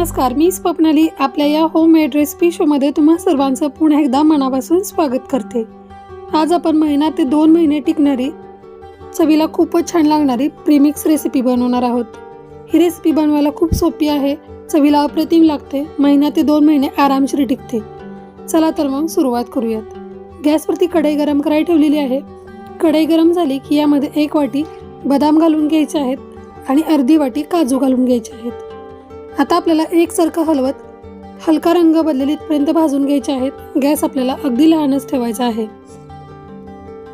नमस्कार मी स्वप्नाली आपल्या या होम मेड रेसिपी शोमध्ये तुम्हा सर्वांचं पुन्हा एकदा मनापासून स्वागत करते. आज आपण महिना ते दोन महिने टिकणारी चवीला खूपच छान लागणारी प्रीमिक्स रेसिपी बनवणार आहोत. ही रेसिपी बनवायला खूप सोपी आहे चवीला अप्रतिम लागते महिना ते दोन महिने आरामशीर टिकते. चला तर मग सुरुवात करूयात. गॅसवरती कढई गरम करायला ठेवलेली आहे. कढई गरम झाली की यामध्ये एक वाटी बदाम घालून घ्यायचे आहेत आणि अर्धी वाटी काजू घालून घ्यायचे आहेत. आता आपल्याला एकसारखं हलवत हलका रंग बदलेलीतपर्यंत भाजून घ्यायचे आहेत. गॅस आपल्याला अगदी लहानच ठेवायचा आहे.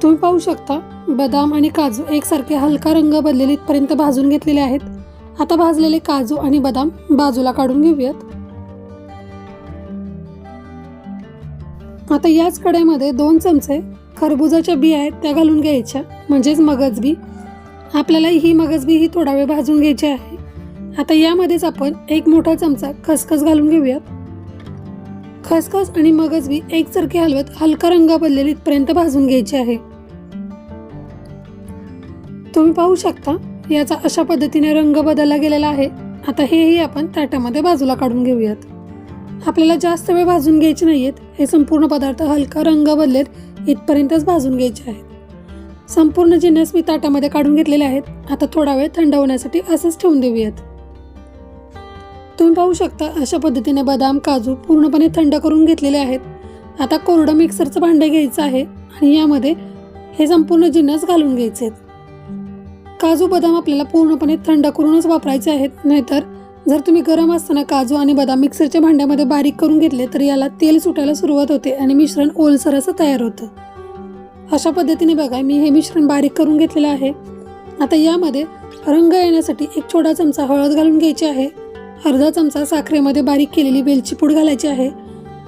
तुम्ही पाहू शकता बदाम आणि काजू एकसारखे हलका रंग बदलेलीतपर्यंत भाजून घेतलेले आहेत. आता भाजलेले काजू आणि बदाम बाजूला काढून घेऊयात. आता याच कढईमध्ये दोन चमचे खरबुजाच्या बिया आहेत त्या घालून घ्यायच्या. म्हणजेच मगजबी. आपल्याला ही मगजबी ही थोडा वेळ भाजून घ्यायची आहे. आता यामध्येच आपण एक मोठा चमचा खसखस घालून घेऊयात. खसखस आणि मगजबी एकसारखे हलवत हलका रंग बदलेली इथपर्यंत भाजून घ्यायचे आहे. तुम्ही पाहू शकता याचा अशा पद्धतीने रंग बदलला गेलेला आहे. आता हेही आपण ताटामध्ये बाजूला काढून घेऊयात. आपल्याला जास्त वेळ भाजून घ्यायचे नाहीयेत. हे संपूर्ण पदार्थ हलका रंग बदलेत इथपर्यंतच भाजून घ्यायचे आहेत. संपूर्ण जिन्नस मी ताटामध्ये काढून घेतलेले आहेत. आता थोडा वेळ थंड होण्यासाठी असंच ठेवून देऊयात. तुम्ही पाहू शकता अशा पद्धतीने बदाम काजू पूर्णपणे थंड करून घेतलेले आहेत. आता कोरडं मिक्सरचं भांडं घ्यायचं आहे आणि यामध्ये हे संपूर्ण जिन्नस घालून घ्यायचे आहेत. काजू बदाम आपल्याला पूर्णपणे थंड करूनच वापरायचे आहेत. नाहीतर जर तुम्ही गरम असताना काजू आणि बदाम मिक्सरच्या भांड्यामध्ये बारीक करून घेतले तर याला तेल सुटायला सुरुवात होते आणि मिश्रण ओलसर असं तयार होतं. अशा पद्धतीने बघा मी हे मिश्रण बारीक करून घेतलेलं आहे. आता यामध्ये रंग येण्यासाठी एक छोटा चमचा हळद घालून घ्यायची आहे. अर्धा चमचा साखरेमध्ये बारीक केलेली वेलची पूड घालायची आहे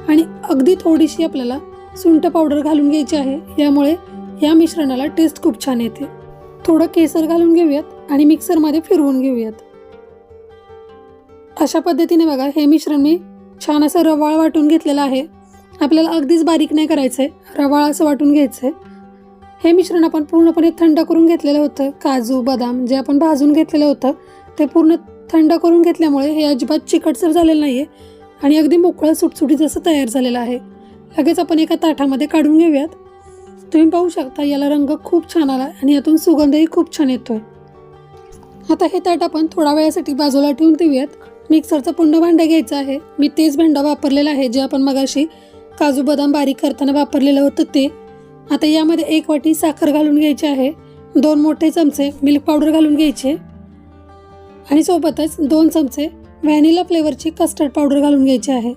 आणि अगदी थोडीशी आपल्याला सुंठ पावडर घालून घ्यायची आहे. यामुळे या मिश्रणाला टेस्ट खूप छान येते. थोडं केसर घालून घेऊयात आणि मिक्सरमध्ये फिरवून घेऊयात. अशा पद्धतीने बघा हे मिश्रण मी छान असं रवाळ वाटून घेतलेलं आहे. आपल्याला अगदीच बारीक नाही करायचं आहे रवाळ असं वाटून घ्यायचं आहे हे मिश्रण आपण पूर्णपणे थंड करून घेतलेलं होतं. काजू बदाम जे आपण भाजून घेतलेलं होतं ते पूर्ण थंड करून घेतल्यामुळे हे अजिबात चिकटसर झालेलं नाही आहे आणि अगदी मोकळं सुटसुटीत असं तयार झालेलं आहे. लगेच आपण एका ताटामध्ये काढून घेऊयात. तुम्ही पाहू शकता याला रंग खूप छान आला आणि यातून सुगंधही खूप छान येतोय. आता हे ताट आपण थोडा वेळासाठी बाजूला ठेवून देऊयात. मिक्सरचं पुंड भांडं घ्यायचं आहे. मी तेच भांडं वापरलेलं आहे जे आपण मगाशी काजू बदाम बारीक करताना वापरलेलं होतं ते. आता यामध्ये एक वाटी साखर घालून घ्यायची आहे. दोन मोठे चमचे मिल्क पावडर घालून घ्यायचे. आणि सोबतच दोन चमचे व्हॅनिला फ्लेवरची कस्टर्ड पावडर घालून घ्यायची आहे.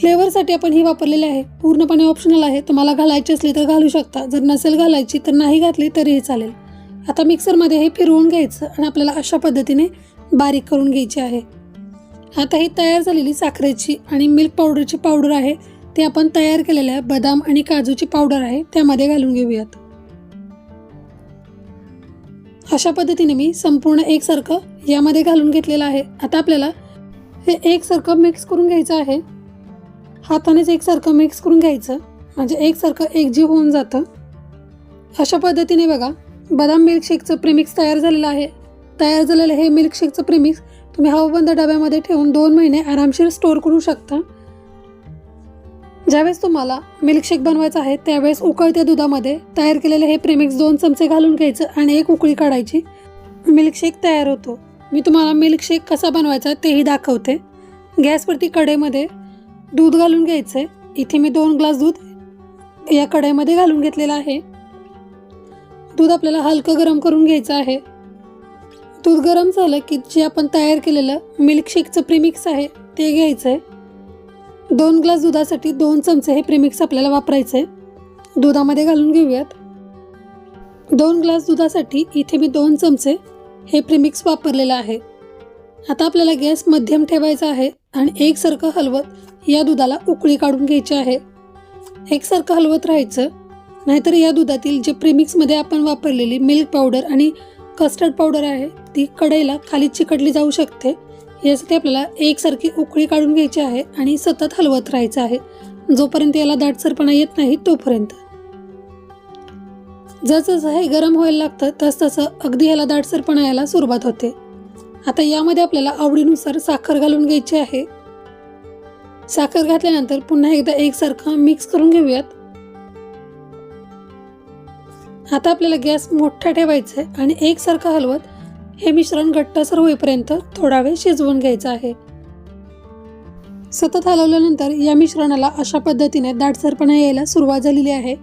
फ्लेवरसाठी आपण ही वापरलेली आहे. पूर्णपणे ऑप्शनल आहे. तुम्हाला घालायची असली तर घालू शकता. जर नसेल घालायची तर नाही घातली तरीही चालेल. आता मिक्सरमध्ये हे फिरवून घ्यायचं आणि आपल्याला अशा पद्धतीने बारीक करून घ्यायची आहे. आता ही तयार झालेली साखरेची आणि मिल्क पावडरची पावडर आहे. ते आपण तयार केलेल्या बदाम आणि काजूची पावडर आहे. त्यामध्ये घालून घेऊयात. अशा पद्धतीने मी संपूर्ण एकसारखं यामध्ये घालून घेतलेलं आहे. आता आपल्याला हे एकसारखं मिक्स करून घ्यायचं आहे. हातानेच एकसारखं मिक्स करून घ्यायचं. म्हणजे एकसारखं एकजीव होऊन जातं. अशा पद्धतीने बघा बदाम मिल्कशेकचं प्रिमिक्स तयार झालेलं आहे. तयार झालेलं हे मिल्कशेकचं प्रिमिक्स तुम्ही हवाबंद डब्यामध्ये ठेवून दोन महिने आरामशीर स्टोअर करू शकता. ज्यावेळेस तुम्हाला मिल्कशेक बनवायचं आहे त्यावेळेस उकळत्या दुधामध्ये तयार केलेले हे प्रेमिक्स दोन चमचे घालून घ्यायचं आणि एक उकळी काढायची. मिल्कशेक तयार होतो. मी तुम्हाला मिल्कशेक कसा बनवायचा तेही दाखवते. गॅसवरती कढईमध्ये दूध घालून घ्यायचं आहे. इथे मी दोन ग्लास दूध या कढईमध्ये घालून घेतलेलं आहे. दूध आपल्याला हलकं गरम करून घ्यायचं आहे. दूध गरम झालं की जे आपण तयार केलेलं मिल्कशेकचं प्रिमिक्स आहे ते घ्यायचं आहे. दोन ग्लास दुधासाठी दोन चमचे हे प्रीमिक्स आपल्याला वापरायचं आहे दुधामध्ये घालून घेऊयात. दोन ग्लास दुधासाठी इथे मी दोन चमचे हे प्रीमिक्स वापरलेलं आहे. आता आपल्याला गॅस मध्यम ठेवायचा आहे आणि एकसारखं हलवत या दुधाला उकळी काढून घ्यायची आहे. एकसारखं हलवत राहायचं नाहीतर या दुधातील जे प्रीमिक्समध्ये आपण वापरलेली मिल्क पावडर आणि कस्टर्ड पावडर आहे ती कढईला खाली चिकटली जाऊ शकते. यासाठी आपल्याला एकसारखी उकळी काढून घ्यायची आहे आणि सतत हलवत राहायचं आहे. जोपर्यंत याला दाटसरपणा येत नाही तोपर्यंत. जसजसं हे गरम व्हायला लागतं तसतसं अगदी ह्याला दाटसरपणा यायला सुरुवात होते. आता यामध्ये आपल्याला आवडीनुसार साखर घालून घ्यायची आहे. साखर घातल्यानंतर पुन्हा एकदा एकसारखं मिक्स करून घेऊयात. आता आपल्याला गॅस मोठा ठेवायचा आहे आणि एकसारखं हलवत हे मिश्रण घट्टसर होईपर्यंत थोडा वेळ शिजवून घ्यायचं आहे. सतत हलवल्यानंतर या मिश्रणाला अशा पद्धतीने दाटसरपणा यायला सुरुवात झालेली आहे.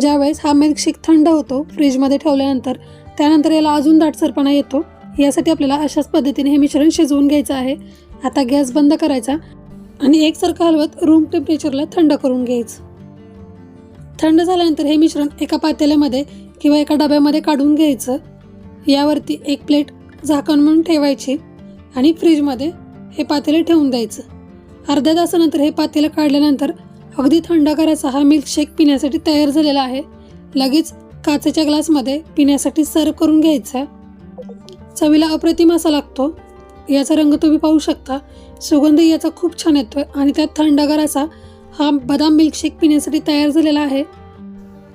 ज्यावेळेस हा मिल्कशेक थंड होतो फ्रीजमध्ये ठेवल्यानंतर त्यानंतर याला अजून दाटसरपणा येतो. यासाठी आपल्याला अशाच पद्धतीने हे मिश्रण शिजवून घ्यायचं आहे. आता गॅस बंद करायचा आणि एकसारखं हलवत रूम टेम्परेचरला थंड करून घ्यायचं. थंड झाल्यानंतर हे मिश्रण एका पातेल्यामध्ये किंवा एका डब्यामध्ये काढून घ्यायचं. यावरती एक प्लेट झाकण म्हणून ठेवायची आणि फ्रीजमध्ये हे पातेले ठेवून द्यायचं. अर्ध्या तासानंतर हे पातेलं काढल्यानंतर अगदी थंड करायचा हा मिल्कशेक पिण्यासाठी तयार झालेला आहे. लगेच काचेच्या ग्लासमध्ये पिण्यासाठी सर्व करून घ्यायचा. चवीला अप्रतिम असा लागतो. याचा रंग तुम्ही पाहू शकता. सुगंध याचा खूप छान येतोय आणि त्यात थंडगार असा हा बदाम मिल्कशेक पिण्यासाठी तयार झालेला आहे.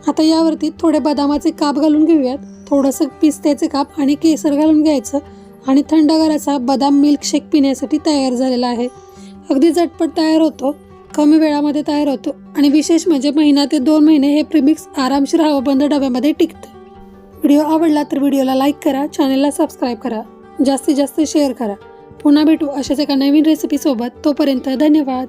आता यावरती थोडे बदामाचे काप घालून घेऊयात. थोडंसं पिस्त्याचे काप आणि केसर घालून घ्यायचं. आणि थंडगार असा बदाम मिल्कशेक पिण्यासाठी तयार झालेला आहे. अगदी झटपट तयार होतो. कमी वेळामध्ये तयार होतो. आणि विशेष म्हणजे महिना ते दोन महिने हे प्रिमिक्स आरामशीर हवाबंद डब्यामध्ये टिकतं. व्हिडिओ आवडला तर व्हिडिओला लाईक करा चॅनलला सबस्क्राईब करा. जास्तीत जास्त शेअर करा. पुन्हा भेटू अशाच एका नवीन रेसिपीसोबत तोपर्यंत धन्यवाद.